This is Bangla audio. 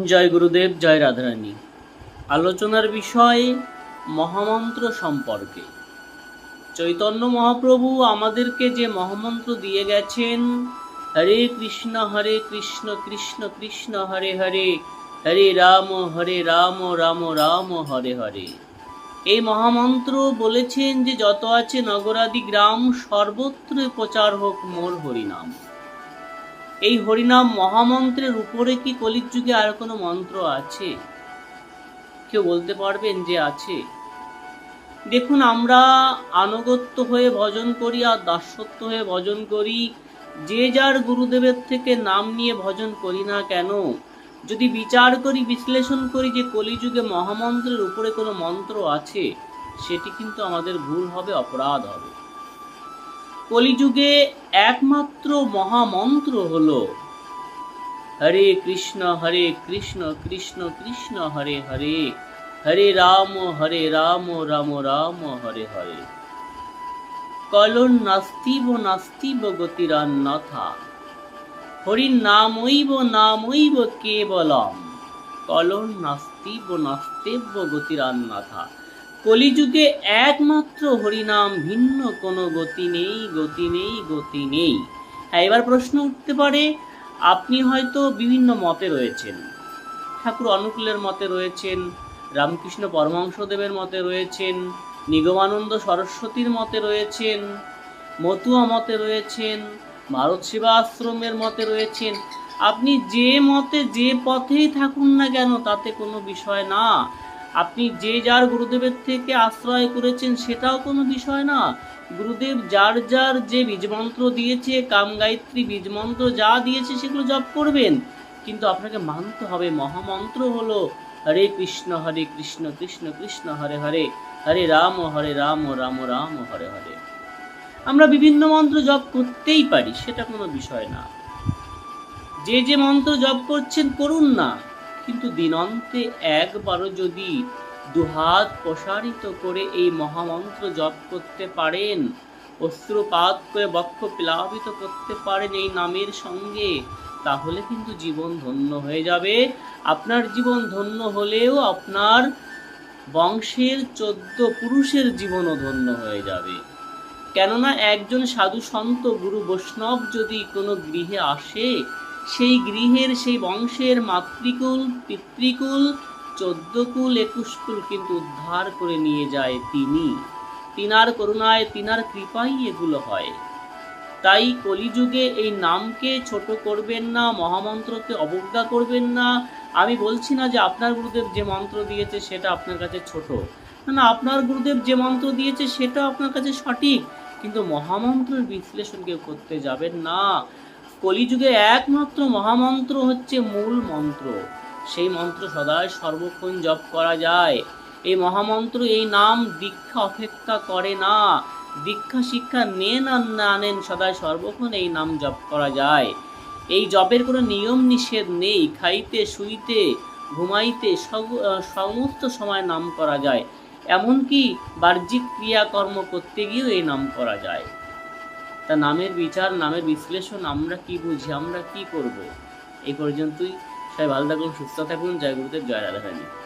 জয় গুরুদেব, জয় রাধারানী। আলোচনার বিষয় মহামন্ত্র সম্পর্কে। চৈতন্য মহাপ্রভু আমাদেরকে যে মহামন্ত্র দিয়ে গেছেন, হরে কৃষ্ণ হরে কৃষ্ণ কৃষ্ণ কৃষ্ণ, হরে হরে হরে রাম হরে রাম রাম রাম, হরে হরে। এই মহামন্ত্র বলেছেন যে যত আছে নগরাদি গ্রাম, সর্বত্র প্রচার হোক মোর হরিনাম। এই হরিনাম মহামন্ত্রের উপরে কি কলির যুগে আর কোনো মন্ত্র আছে? কেউ বলতে পারবেন যে আছে। দেখুন, আমরা আনুগত্য হয়ে ভজন করি আর দাসত্ব হয়ে ভজন করি। যে যার গুরুদেবের থেকে নাম নিয়ে ভজন করি না কেন? যদি বিচার করি, বিশ্লেষণ করি যে কলিযুগে মহামন্ত্রের উপরে কোনো মন্ত্র আছে, সেটি কিন্তু আমাদের ভুল হবে, অপরাধ হবে। কলিযুগে একমাত্র মহামন্ত্র হলো, হরে কৃষ্ণ হরে কৃষ্ণ কৃষ্ণ কৃষ্ণ, হরে হরে হরে রাম হরে রাম রাম রাম, হরে হরে। কলন নাস্তিব নাস্তিব গতিরান্নথা হরি নামৈব নামৈব কেবলম। কলন নাস্তিব, নাস্তেব্য গতিরান্নথা কলিযুগে একমাত্র হরিনাম, ভিন্ন কোনো গতি নেই গতি নেই গতি নেই। হ্যাঁ এবার প্রশ্ন উঠতে পারে, আপনি হয়তো বিভিন্ন মতে রয়েছেন। ঠাকুর অনুকূলের মতে রয়েছেন, রামকৃষ্ণ পরমহংসদেবের মতে রয়েছেন, নিগমানন্দ সরস্বতীর মতে রয়েছেন, মতুয়া মতে রয়েছেন, ভারত সেবা আশ্রমের মতে রয়েছেন। আপনি যে মতে, যে পথেই থাকুন না কেন, তাতে কোনো বিষয় না। আপনি যে যার গুরুদেবের থেকে আশ্রয় করেছেন সেটাও কোনো বিষয় না। গুরুদেব যার যার যে বীজমন্ত্র দিয়েছে, কাম গায়ত্রী বীজমন্ত্র যা দিয়েছে সেগুলো জপ করবেন। কিন্তু আপনাকে মানতে হবে, মহামন্ত্র হলো হরে কৃষ্ণ হরে কৃষ্ণ কৃষ্ণ কৃষ্ণ, হরে হরে। হরে রাম হরে রাম রাম রাম, হরে হরে। আমরা বিভিন্ন মন্ত্র জপ করতেই পারি, সেটা কোনো বিষয় না। যে যে মন্ত্র জপ করছেন করুন না। কিন্তু দিনন্তে একবারও যদি দুহাত প্রসারিত করে এই মহামন্ত্র জপ করতে পারেন অস্ত্রপাত করে বক্ষ প্লাবিত করতে পারেন এই নামের সঙ্গে, তাহলে কিন্তু জীবন ধন্য হয়ে যাবে। আপনার জীবন ধন্য হলেও আপনার বংশের চোদ্দ পুরুষের জীবনও ধন্য হয়ে যাবে। কেননা একজন সাধু সন্ত গুরু বৈষ্ণব যদি কোনো গৃহে আসে সেই গৃহের, সেই বংশের মাতৃকুল, পিতৃকুল চোদ্দ কুল একুশ কুল কিন্তু উদ্ধার করে নিয়ে যায় তিনি। তিনার করুণায়, তিনার কৃপাই এগুলো হয়। তাই কলিযুগে এই নামকে ছোট করবেন না, মহামন্ত্রকে অবজ্ঞা করবেন না। আমি বলছি না যে আপনার গুরুদেব যে মন্ত্র দিয়েছে সেটা আপনার কাছে ছোট। না না, আপনার গুরুদেব যে মন্ত্র দিয়েছে সেটা আপনার কাছে সঠিক। কিন্তু মহামন্ত্রের বিশ্লেষণ কেউ করতে যাবেন না। কলিযুগে একমাত্র মহামন্ত্র হচ্ছে মূল মন্ত্র। সেই মন্ত্র সদাই সর্বক্ষণ জপ করা যায়। এই মহামন্ত্র এই নাম দীক্ষা অপেক্ষা করে না। দীক্ষা শিক্ষা নেন আর না নেন সদাই সর্বক্ষণ এই নাম জপ করা যায়। এই জপের কোনো নিয়ম নিষেধ নেই। খাইতে, শুইতে, ঘুমাইতে সমস্ত সময় নাম করা যায়। এমনকি বাহ্যিক ক্রিয়াকর্ম করতে গিয়েও এই নাম করা যায়। তা নামের বিচার, নামের বিশ্লেষণ আমরা কি বুঝি, আমরা কি করব? এই পর্যন্তই। সবাই ভালো থাকুন, সুস্থ থাকুন। জয় গুরুদেব, জয় রাধারানী।